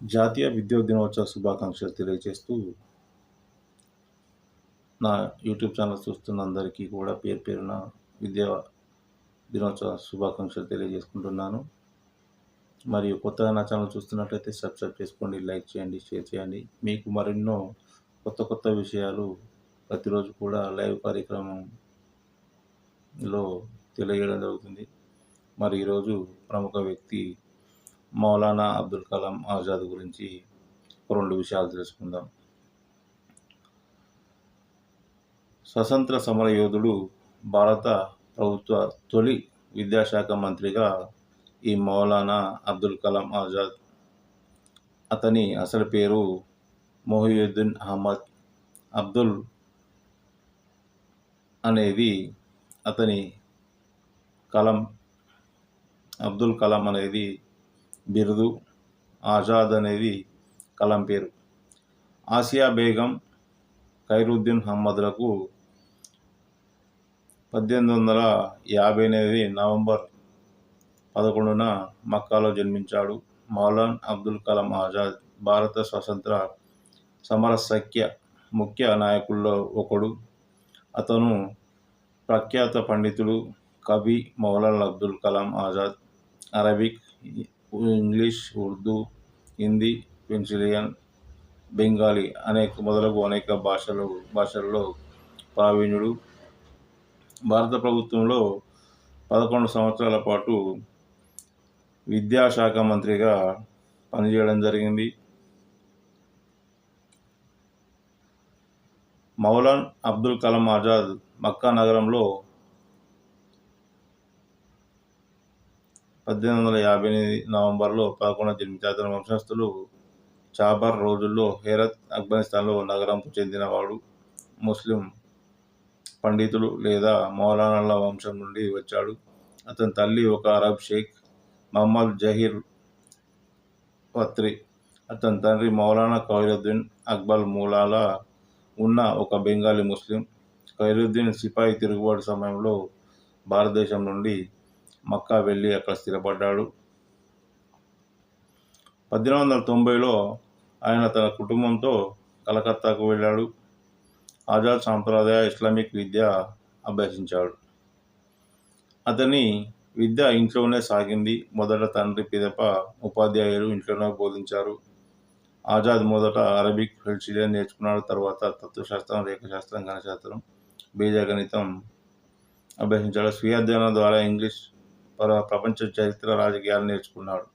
జాతీయ విద్యా దినోత్సవ శుభాకాంక్షలు తెలియజేస్తూ నా యూట్యూబ్ ఛానల్ చూస్తున్న అందరికీ కూడా పేరు పేరున విద్యా దినోత్సవ శుభాకాంక్షలు తెలియజేసుకుంటున్నాను. మరియు కొత్తగా నా ఛానల్ చూస్తున్నట్లయితే సబ్స్క్రైబ్ చేసుకోండి లైక్ చేయండి షేర్ చేయండి. మీకు మరెన్నో కొత్త కొత్త విషయాలు ప్రతిరోజు కూడా లైవ్ కార్యక్రమంలో తెలియజేయడం జరుగుతుంది. మరి ఈరోజు ప్రముఖ వ్యక్తి మౌలానా అబ్దుల్ కలాం ఆజాద్ గురించి రెండు విషయాలు తెలుసుకుందాం. స్వతంత్ర సమర యోధుడు భారత ప్రభుత్వ తొలి విద్యాశాఖ మంత్రిగా ఈ మౌలానా అబ్దుల్ కలాం ఆజాద్. అతని అసలు పేరు మొహియుద్దీన్ అహ్మద్ అబ్దుల్ అనేది అతని కలం అబ్దుల్ కలాం అనేది బిరుదు ఆజాద్ అనేది కలం పేరు. ఆసియా బేగం ఖైరుద్దీన్ అహ్మద్లకు పద్దెనిమిది వందల యాభై ఎనిమిది నవంబర్ పదకొండున మక్కాలో జన్మించాడు మౌలాన్ అబ్దుల్ కలాం ఆజాద్. భారత స్వతంత్ర సమర సఖ్య ముఖ్య నాయకుల్లో ఒకడు. అతను ప్రఖ్యాత పండితుడు కవి మౌలాన్ అబ్దుల్ కలాం ఆజాద్. అరబిక్ ఇంగ్లీష్ ఉర్దూ హిందీ పెన్సిలియన్ బెంగాలీ అనేక మొదలగు అనేక భాషలు భాషల్లో ప్రావీణ్యుడు. భారత ప్రభుత్వంలో పదకొండు సంవత్సరాల పాటు విద్యాశాఖ మంత్రిగా పనిచేయడం జరిగింది. మౌలాన్ అబ్దుల్ కలాం ఆజాద్ మక్కా నగరంలో పద్దెనిమిది వందల యాభై ఎనిమిది నవంబర్లో పదకొండు జన్మించారు అతని వంశస్థులు చాబర్ రోజుల్లో హేరత్ ఆఫ్ఘనిస్తాన్లో నగరంకు చెందినవాడు ముస్లిం పండితులు లేదా మౌలానాల వంశం నుండి వచ్చాడు. అతని తల్లి ఒక అరబ్ షేక్ మహమ్మద్ జహీర్ పత్రి అతని తండ్రి మౌలానా ఖైరుద్దీన్ అక్బల్ మూలాల ఉన్న ఒక బెంగాలీ ముస్లిం. ఖైరుద్దీన్ సిపాయి తిరుగుబాటు సమయంలో భారతదేశం నుండి మక్కా వెళ్ళి అక్కడ స్థిరపడ్డాడు. పద్దెనిమిది వందల తొంభైలో ఆయన తన కుటుంబంతో కలకత్తాకు వెళ్ళాడు. ఆజాద్ సాంప్రదాయ ఇస్లామిక్ విద్య అభ్యసించాడు. అతని విద్య ఇంట్లోనే సాగింది. మొదట తండ్రి పిదప ఉపాధ్యాయులు ఇంట్లోనే బోధించారు. ఆజాద్ మొదట అరబిక్ ఫెల్సిలియన్ నేర్చుకున్నాడు. తర్వాత తత్వశాస్త్రం రేఖశాస్త్రం గణశాస్త్రం బీజగణితం అభ్యసించాడు. స్వీయ అధ్యయనం ద్వారా ఇంగ్లీష్ ప్రపంచ చరిత్ర రాజకీయాలు నేర్చుకున్నాడు.